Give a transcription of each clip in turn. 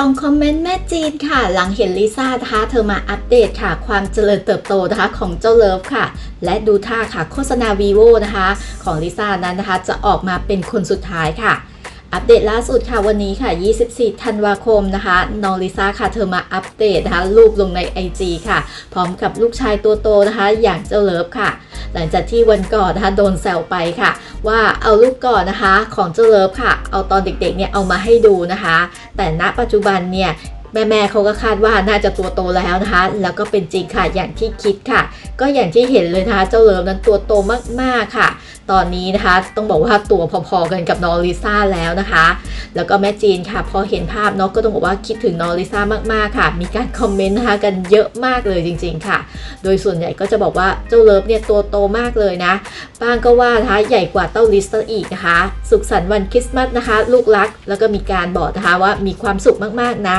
ส่องคอมเมนต์แม่จีนค่ะ หลังเห็นลิซ่านะคะเธอมาอัปเดตค่ะ ความเจริญเติบโตนะคะของเจ้าเลิฟค่ะ และดูท่าค่ะโฆษณา vivo นะคะ ของลิซ่านั้นนะคะ จะออกมาเป็นคนสุดท้ายค่ะอัปเดตล่าสุดค่ะวันนี้ค่ะ 24 ธันวาคมนะคะน้องลิซ่าค่ะเธอมาอัปเดตนะคะรูปลงใน IG ค่ะ พร้อมกับลูกชายตัวโตนะคะ อย่างเจ้าเลิฟค่ะ หลังจากที่วันก่อนนะคะโดนแซวไปค่ะ ว่าเอารูปก่อนนะคะของเจ้าเลิฟค่ะ เอาตอนเด็กๆเนี่ยเอามาให้ดูนะคะ แต่ณปัจจุบันเนี่ยแม่ๆเขาก็คาดว่าน่าจะตัวโตแล้วนะคะ แล้วก็เป็นจริงค่ะอย่างที่คิดค่ะ ก็อย่างที่เห็นเลยนะคะเจ้าเลิฟนั้นตัวโตมากๆค่ะ ตอนนี้นะคะต้องบอกว่าตัวพอๆกันกับน้องลิซ่าแล้วนะคะ แล้วก็แม่จีนค่ะ พอเห็นภาพเนาะก็ต้องบอกว่าคิดถึงน้องลิซ่ามากๆค่ะ มีการคอมเมนต์นะคะกันเยอะมากเลยจริง ๆค่ะ โดยส่วนใหญ่ก็จะบอกว่าเจ้าเลิฟเนี่ยตัวโตมากเลยนะบ้างก็ว่านะคะใหญ่กว่าเต้าลิสเตอร์อีกนะคะ สุขสันต์วันคริสต์มาสนะคะ ลูกรักแล้วก็มีการบอกนะคะว่ามีความสุขมากๆนะ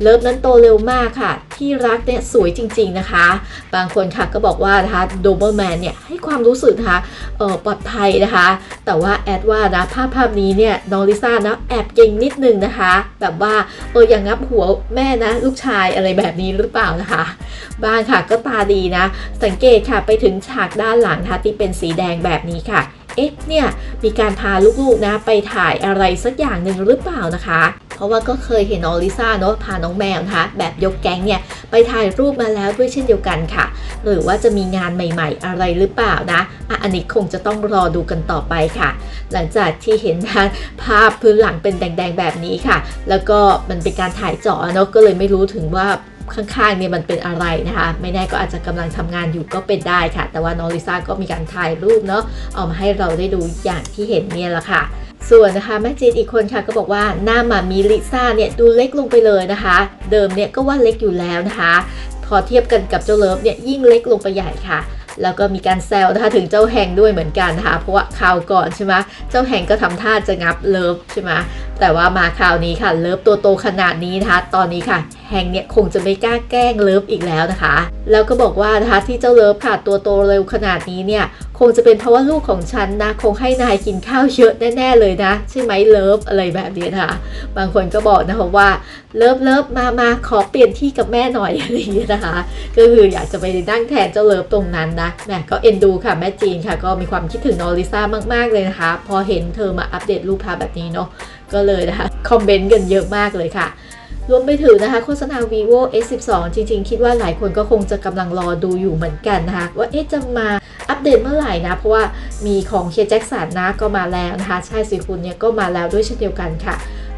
เลิฟนั้นโตเร็วมากค่ะที่รักเนี่ยสวยจริง ๆนะคะ บางคนค่ะก็บอกว่านะคะโดเบอร์แมนเนี่ยให้ความรู้สึกนะคะเออปลอดภัยนะคะ แต่ว่าแอดว่านะภาพภาพนี้เนี่ยน้องลิซ่านะแอบเก่งนิดนึงนะคะ แบบว่าเอออย่างงับหัวแม่นะลูกชายอะไรแบบนี้หรือเปล่านะคะ บ้างค่ะก็ตาดีนะ สังเกตค่ะไปถึงฉากด้านหลังนะคะที่เป็นสีแดงแบบนี้ค่ะ เอ๊ะเนี่ยมีการพาลูกๆนะไปถ่ายอะไรสักอย่างหนึ่งหรือเปล่านะคะ เพราะว่าก็เคยเห็นน้องลิซ่าเนาะพาน้องแมวนะคะแบบยกแก๊งเนี่ยไปถ่ายรูปมาแล้วด้วยเช่นเดียวกันค่ะ หรือว่าจะมีงานใหม่ๆ อะไรหรือเปล่านะอะอันนี้คงจะต้องรอดูกันต่อไปค่ะ หลังจากที่เห็นนะภาพพื้นหลังเป็นแดงๆแบบนี้ค่ะ แล้วก็มันเป็นการถ่ายเจาะเนาะก็เลยไม่รู้ถึงว่า ข้างๆเนี่ยมันเป็นอะไรนะคะ ไม่แน่ก็อาจจะกำลังทำงานอยู่ก็เป็นได้ค่ะ แต่ว่าน้องลิซ่าก็มีการถ่ายรูปเนาะเอามาให้เราได้ดูอย่างที่เห็นเนี่ยแหละค่ะ ส่วนนะคะแม่จีนอีกคนค่ะก็บอกว่าหน้าหมามีลิซ่าเนี่ยดูเล็กลงไปเลยนะคะ เดิมเนี่ยก็ว่าเล็กอยู่แล้วนะคะ พอเทียบกันกับเจ้าเลิฟเนี่ยยิ่งเล็กลงไปใหญ่ค่ะ แล้วก็มีการแซวนะคะถึงเจ้าแหงด้วยเหมือนกันนะคะเพราะว่าคราวก่อนใช่ไหมเจ้าแหงก็ทำท่าจะงับเลิฟใช่ไหมแต่ว่ามาคราวนี้ค่ะเลิฟตัวโตขนาดนี้นะคะตอนนี้ค่ะแหงเนี่ยคงจะไม่กล้าแกล้งเลิฟอีกแล้วนะคะ แล้วก็บอกว่านะคะที่เจ้าเลิฟค่ะตัวโตเร็วขนาดนี้เนี่ย งจะเป็นเพราะว่าลูกของฉันนะ คงให้นายกินข้าวเยอะแน่ ๆ เลยนะ ใช่ไหมเลิฟอะไรแบบนี้นะคะบางคนก็บอกนะคะว่าเลิฟเลิฟมามาขอเปลี่ยนที่กับแม่หน่อยอะไรอย่างนี้นะคะ ก็คืออยากจะไปนั่งแทนเจ้าเลิฟตรงนั้นนะแหมก็เอ็นดูค่ะแม่จีนค่ะ ก็มีความคิดถึงน้องลิซ่ามาก ๆ เลยนะคะ พอเห็นเธอมาอัปเดตรูปภาพแบบนี้เนาะก็เลยนะคะคอมเมนต์กันเยอะมากเลยค่ะรวมไปถึงนะคะโฆษณา vivo s12 จริงๆ คิดว่าหลายคนก็คงจะกำลังรอดูอยู่เหมือนกันนะคะ ว่าเอ๊ะจะมา อัปเดตเมื่อไหร่นะ เพราะว่ามีของเคียแจ็คสันนะก็มาแล้วนะคะใช่สิคุณเนี่ยก็มาแล้วด้วยเช่นเดียวกันค่ะ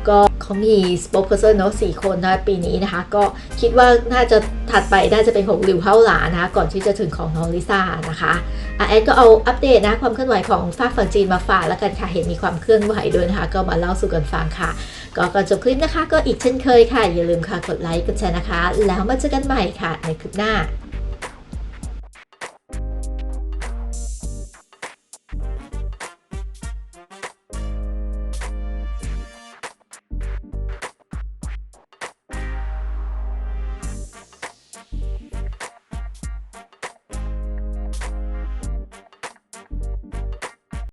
ก็เขามี spokesperson เนาะสี่คนนะปีนี้นะคะ ก็คิดว่าน่าจะถัดไปน่าจะเป็นของหลิวเฮาหลานะคะ ก่อนที่จะถึงของน้องลิซ่านะคะอะแอดก็เอาอัปเดตนะความเคลื่อนไหวของฝากฝั่งจีนมาฝากแล้วกันค่ะ เห็นมีความเคลื่อนไหวด้วยนะคะ ก็มาเล่าสู่กันฟังค่ะ ก็ก่อนจบคลิปนะคะ ก็อีกเช่นเคยค่ะ อย่าลืมค่ะกดไลค์กดแชร์นะคะ แล้วมาเจอกันใหม่ค่ะในคลิปหน้า